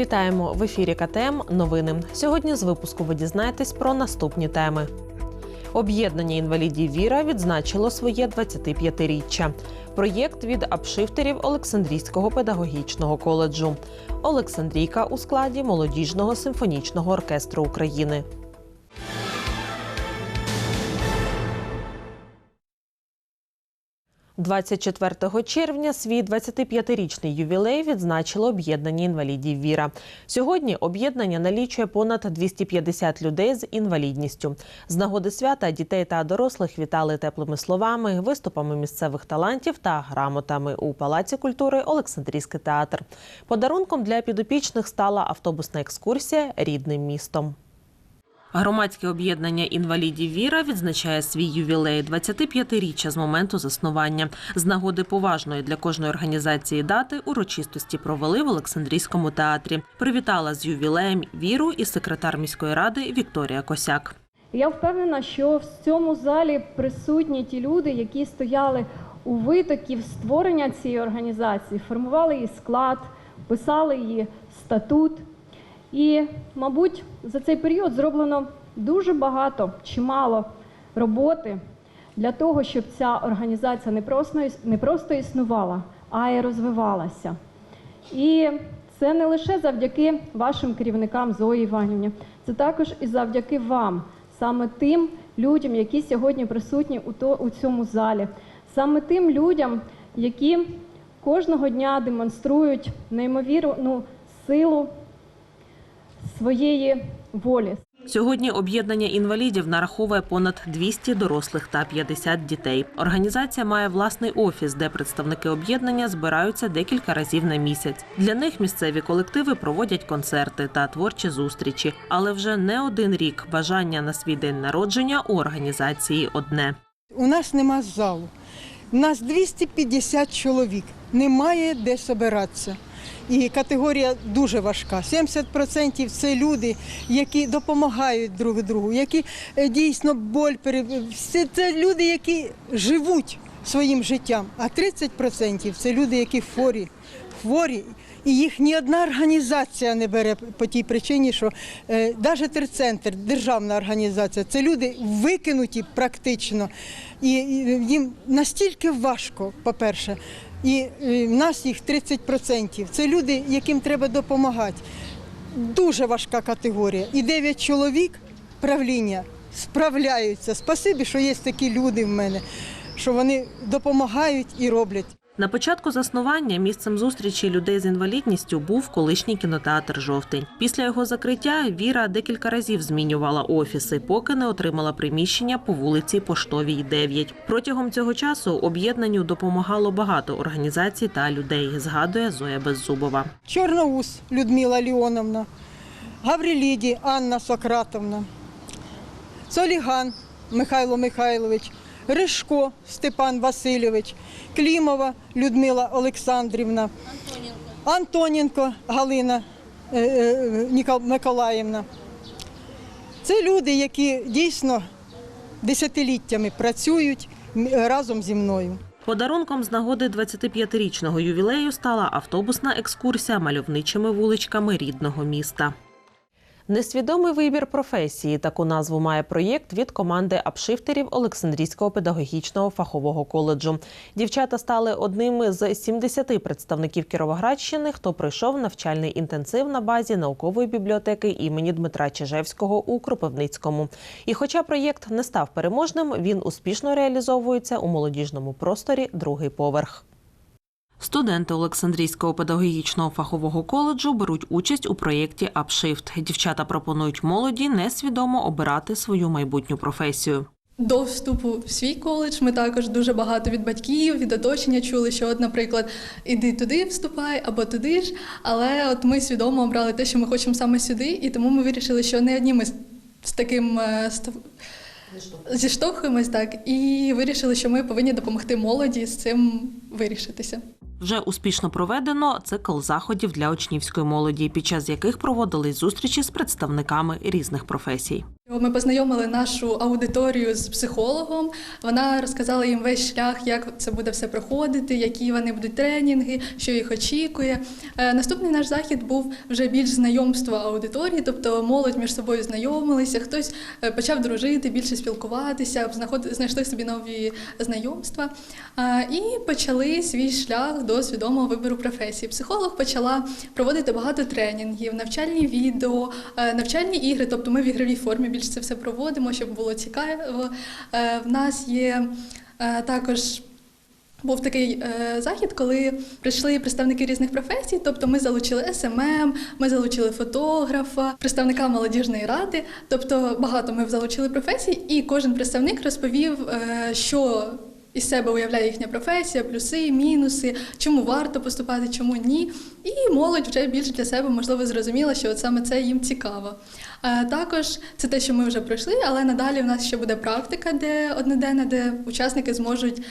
Вітаємо в ефірі КТМ. Новини. Сьогодні з випуску ви дізнаєтесь про наступні теми. Об'єднання інвалідів Віра відзначило своє 25-річчя. Проєкт від апшифтерів Олександрійського педагогічного коледжу. Олександрійка у складі молодіжного симфонічного оркестру України. – 24 червня свій 25-річний ювілей відзначило об'єднання інвалідів Віра. Сьогодні об'єднання налічує понад 250 людей з інвалідністю. З нагоди свята дітей та дорослих вітали теплими словами, виступами місцевих талантів та грамотами у Палаці культури Олександрійський театр. Подарунком для підопічних стала автобусна екскурсія рідним містом. Громадське об'єднання інвалідів Віра відзначає свій ювілей 25-річчя з моменту заснування. З нагоди поважної для кожної організації дати урочистості провели в Олександрійському театрі. Привітала з ювілеєм віру і секретар міської ради Вікторія Косяк. Я впевнена, що в цьому залі присутні ті люди, які стояли у витоків створення цієї організації, формували її склад, писали її статут. І, мабуть, за цей період зроблено дуже багато, чимало роботи для того, щоб ця організація не просто, не просто існувала, а й розвивалася. І це не лише завдяки вашим керівникам Зої Іванівні, це також і завдяки вам, саме тим людям, які сьогодні присутні у, то, у цьому залі, саме тим людям, які кожного дня демонструють неймовірну силу своєї волі. Сьогодні об'єднання інвалідів нараховує понад 200 дорослих та 50 дітей. Організація має власний офіс, де представники об'єднання збираються декілька разів на місяць. Для них місцеві колективи проводять концерти та творчі зустрічі. Але вже не один рік бажання на свій день народження у організації одне. У нас нема залу. У нас 250 чоловік. Немає де собиратися. І категорія дуже важка. 70% це люди, які допомагають друг другу, які е, дійсно боль пере... Це, це люди, які живуть своїм життям. А 30% це люди, які хворі. Хворі. І їх ні одна організація не бере по тій причині, що е, навіть терцентр, державна організація, це люди викинуті практично. І, і їм настільки важко, по-перше. І е, в нас їх 30%. Це люди, яким треба допомагати. Дуже важка категорія. І 9 чоловік правління справляються. Спасибі, що є такі люди в мене, що вони допомагають і роблять. На початку заснування місцем зустрічі людей з інвалідністю був колишній кінотеатр Жовтень. Після його закриття Віра декілька разів змінювала офіси, поки не отримала приміщення по вулиці Поштовій, 9. Протягом цього часу об'єднанню допомагало багато організацій та людей. Згадує Зоя Беззубова. Чорноус Людмила Леоновна, Гавриліді Анна Сократовна, Соліган Михайло Михайлович, Ришко Степан Васильович, Клімова Людмила Олександрівна, Антоненко Галина е, е, Миколаївна. Це люди, які дійсно десятиліттями працюють разом зі мною. Подарунком з нагоди 25-річного ювілею стала автобусна екскурсія мальовничими вуличками рідного міста. Несвідомий вибір професії таку назву має проєкт від команди апшифтерів Олександрійського педагогічного фахового коледжу. Дівчата стали одними з 70 представників Кіровоградщини, хто пройшов навчальний інтенсив на базі наукової бібліотеки імені Дмитра Чижевського у Кропивницькому. І хоча проєкт не став переможним, він успішно реалізовується у молодіжному просторі другий поверх. Студенти Олександрійського педагогічного фахового коледжу беруть участь у проєкті «Апшифт». Дівчата пропонують молоді несвідомо обирати свою майбутню професію. До вступу в свій коледж ми також дуже багато від батьків, від оточення чули, що, от, наприклад, іди туди, вступай або туди ж. Але от ми свідомо обрали те, що ми хочемо саме сюди, і тому ми вирішили, що не одні ми з- таким е, зіштовхуємось так, і вирішили, що ми повинні допомогти молоді з цим вирішитися. Вже успішно проведено цикл заходів для учнівської молоді, під час яких проводились зустрічі з представниками різних професій. Ми познайомили нашу аудиторію з психологом. Вона розказала їм весь шлях, як це буде все проходити, які вони будуть тренінги, що їх очікує. Е, Наступний наш захід був вже більш знайомство аудиторії, тобто молодь між собою знайомилися, хтось е, почав дружити, більше спілкуватися, знайшли собі нові знайомства Е, і почали свій шлях до свідомого вибору професії. Психолог почала проводити багато тренінгів, навчальні відео, е, навчальні ігри. Тобто ми в ігровій формі більше це все проводимо, щоб було цікаво. Е, В нас є е, також. Був такий е, захід, коли прийшли представники різних професій. Тобто ми залучили СММ, ми залучили фотографа, представника молодіжної ради. Тобто багато ми залучили професій, і кожен представник розповів, е, що із себе уявляє їхня професія, плюси, мінуси, чому варто поступати, чому ні. І молодь вже більше для себе можливо зрозуміла, що от саме це їм цікаво. Е, Також це те, що ми вже пройшли, але надалі в нас ще буде практика, де одноденна, де учасники зможуть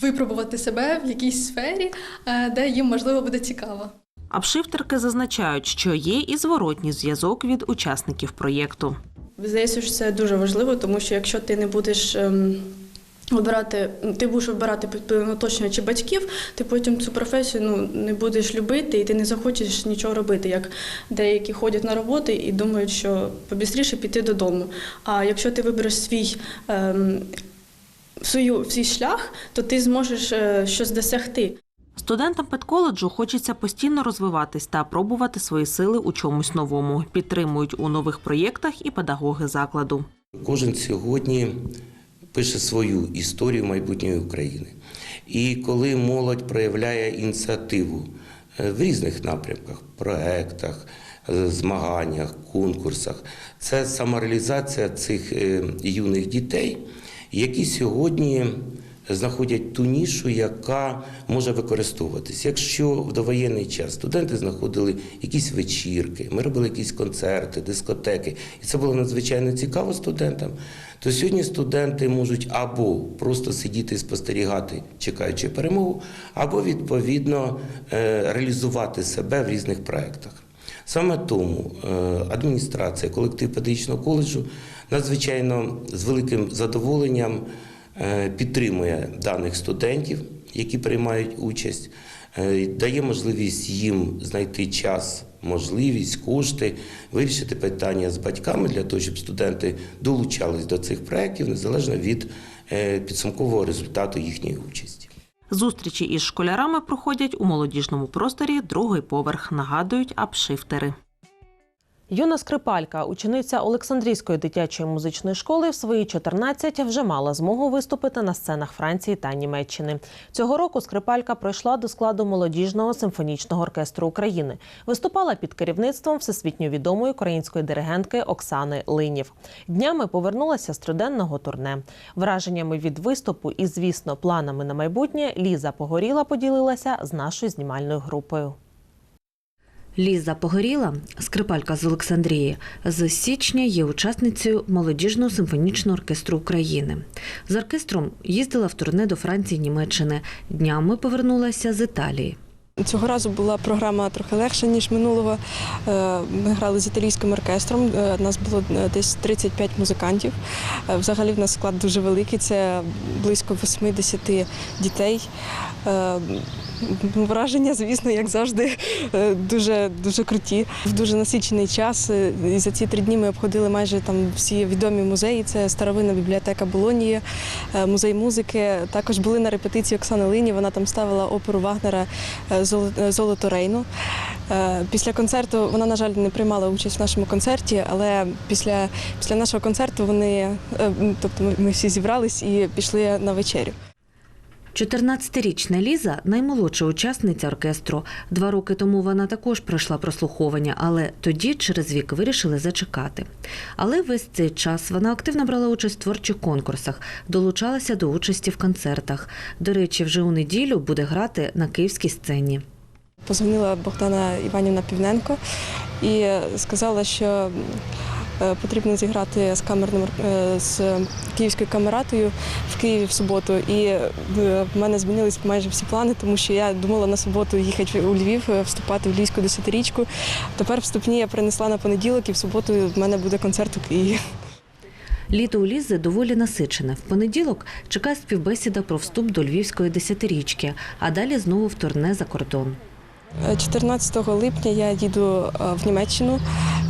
випробувати себе в якійсь сфері, е, де їм можливо буде цікаво. Апшифтерки зазначають, що є і зворотній зв'язок від учасників проєкту. Здається, що це дуже важливо, тому що якщо ти не будеш. Обирати, ти будеш обирати оточення чи батьків, ти потім цю професію ну, не будеш любити і ти не захочеш нічого робити, як деякі ходять на роботи і думають, що побістріше піти додому. А якщо ти вибереш свій, ем, свою, свій шлях, то ти зможеш е, щось досягти. Студентам педколеджу хочеться постійно розвиватись та пробувати свої сили у чомусь новому. Підтримують у нових проєктах і педагоги закладу. Кожен сьогодні пише свою історію майбутньої України. І коли молодь проявляє ініціативу е, в різних напрямках, проектах, е, змаганнях, конкурсах, це самореалізація цих е, юних дітей, які сьогодні знаходять ту нішу, яка може використовуватись. Якщо в довоєнний час студенти знаходили якісь вечірки, ми робили якісь концерти, дискотеки, і це було надзвичайно цікаво студентам, то сьогодні студенти можуть або просто сидіти і спостерігати, чекаючи перемогу, або відповідно е, реалізувати себе в різних проєктах. Саме тому е, адміністрація, колектив педагогічного коледжу надзвичайно з великим задоволенням підтримує даних студентів, які приймають участь, е, дає можливість їм знайти час, можливість, кошти, вирішити питання з батьками для того, щоб студенти долучались до цих проєктів незалежно від е, підсумкового результату їхньої участі. Зустрічі із школярами проходять у молодіжному просторі другий поверх, нагадують апшифтери. Юна скрипалька, учениця Олександрійської дитячої музичної школи, в свої 14 вже мала змогу виступити на сценах Франції та Німеччини. Цього року скрипалька пройшла до складу молодіжного симфонічного оркестру України. Виступала під керівництвом всесвітньо відомої української диригентки Оксани Линів. Днями повернулася з триденного турне. Враженнями від виступу і, звісно, планами на майбутнє Ліза Погоріла поділилася з нашою знімальною групою. Ліза Погоріла, скрипалька з Олександрії, з січня є учасницею молодіжного симфонічного оркестру України. З оркестром їздила в турне до Франції, Німеччини. Днями повернулася з Італії. Цього разу була програма трохи легша, ніж минулого. Е, Ми грали з італійським оркестром. Е, Нас було е, десь 35 музикантів. Взагалі в нас склад дуже великий, це близько 80 дітей. Враження, звісно, як завжди, е, дуже, дуже круті. В дуже насичений час. е, І за ці три дні ми обходили майже там всі відомі музеї. Це старовинна бібліотека Болонії, е, музей музики. Також були на репетиції Оксани Лині. Вона там ставила оперу Вагнера «Золо- Золото Рейну. Після концерту вона, на жаль, не приймала участь в нашому концерті, але після, після нашого концерту вони, тобто ми всі зібрались і пішли на вечерю. 14-річна Ліза наймолодша учасниця оркестру. Два роки тому вона також пройшла прослуховування, але тоді через вік вирішили зачекати. Але весь цей час вона активно брала участь в творчих конкурсах, долучалася до участі в концертах. До речі, вже у неділю буде грати на київській сцені. Позвонила Богдана Іванівна Півненко і сказала, що потрібно зіграти з камерним е, з київською камератою в Києві в суботу. І е, в мене змінились майже всі плани, тому що я думала на суботу їхати у Львів, е, вступати в Львівську десятирічку. Тепер вступні я перенесла на понеділок, і в суботу в мене буде концерт у Києві. Літо у Лізи доволі насичене. В понеділок чекає співбесіда про вступ до львівської десятирічки, а далі знову в турне за кордон. Е, 14 липня я їду е, в Німеччину е,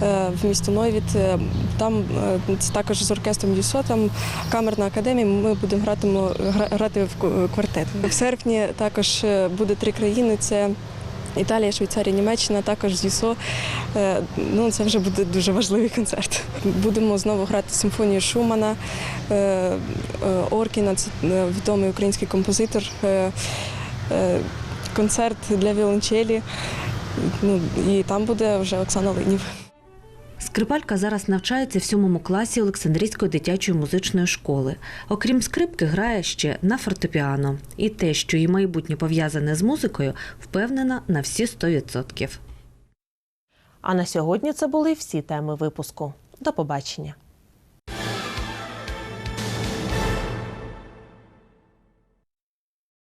в місто Нойвіт. Е, Там е, також з оркестром Дюсо, там камерна академія. Ми будемо гратимо гра- грати в квартет. В серпні також е, буде три країни: це Італія, Швейцарія, Німеччина, також з ЮСО. Е, Ну, це вже буде дуже важливий концерт. Будемо знову грати симфонію Шумана, е, е, Оркіна, це е, відомий український композитор. Е, е, Концерт для віолончелі. Ну, і там буде вже Оксана Линів. Скрипалька зараз навчається в сьомому класі Олександрійської дитячої музичної школи. Окрім скрипки, грає ще на фортепіано. І те, що її майбутнє пов'язане з музикою, впевнена на всі 100%. А на сьогодні це були всі теми випуску. До побачення.